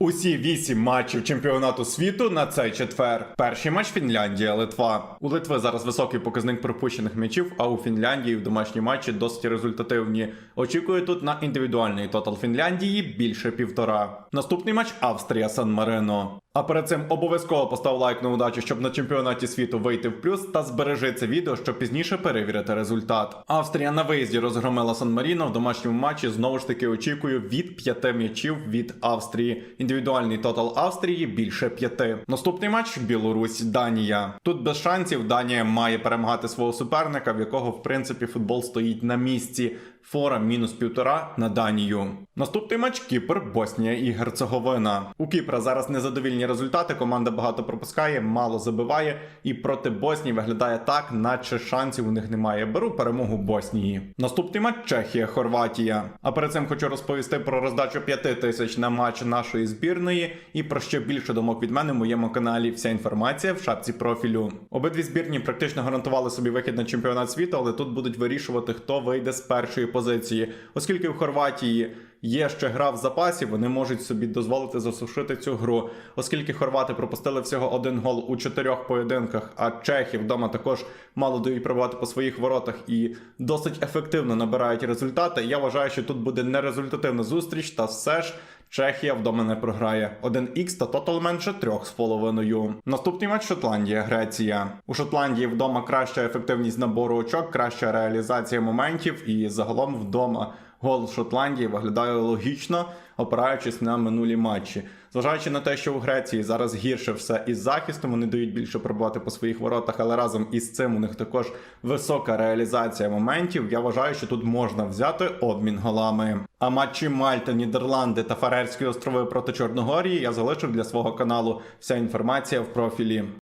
Усі вісім матчів чемпіонату світу на цей четвер. Перший матч Фінляндія, Литва. У Литви зараз високий показник пропущених м'ячів, а у Фінляндії в домашні матчі досить результативні. Очікую тут на індивідуальний тотал Фінляндії більше півтора. Наступний матч Австрія Сан Марино. А перед цим обов'язково постав лайк на удачу, щоб на чемпіонаті світу вийти в плюс та збережи це відео, щоб пізніше перевірити результат. Австрія на виїзді розгромила Сан Маріно в домашньому матчі. Знову ж таки очікую від п'яти м'ячів від Австрії. Індивідуальний тотал Австрії більше п'яти. Наступний матч Білорусь, Данія. Тут без шансів Данія має перемагати свого суперника, в якого в принципі футбол стоїть на місці. Фора мінус півтора на Данію. Наступний матч Кіпр, Боснія і Герцеговина. У Кіпра зараз незадовільні результати. Команда багато пропускає, мало забиває, і проти Боснії виглядає так, наче шансів у них немає. Беру перемогу Боснії. Наступний матч Чехія, Хорватія. А перед цим хочу розповісти про роздачу 5 тисяч на матч нашої збірної і про ще більше думок від мене в моєму каналі. Вся інформація в шапці профілю. Обидві збірні практично гарантували собі вихід на чемпіонат світу, але тут будуть вирішувати, хто вийде з першої позиції, оскільки в Хорватії. Є ще гра в запасі, вони можуть собі дозволити засушити цю гру, оскільки хорвати пропустили всього один гол у чотирьох поєдинках, а чехи вдома також мало дають пробувати по своїх воротах і досить ефективно набирають результати. Я вважаю, що тут буде нерезультативна зустріч, та все ж. Чехія вдома не програє 1х та тотал менше 3,5. Наступний матч Шотландія, Греція. У Шотландії вдома краща ефективність набору очок, краща реалізація моментів і загалом вдома гол Шотландії виглядає логічно, опираючись на минулі матчі. Зважаючи на те, що у Греції зараз гірше все із захистом, вони дають більше пробувати по своїх воротах, але разом із цим у них також висока реалізація моментів. Я вважаю, що тут можна взяти обмін голами. А матчі Мальта, Нідерланди та Фарерські острови проти Чорногорії я залишив для свого каналу. Вся інформація в профілі.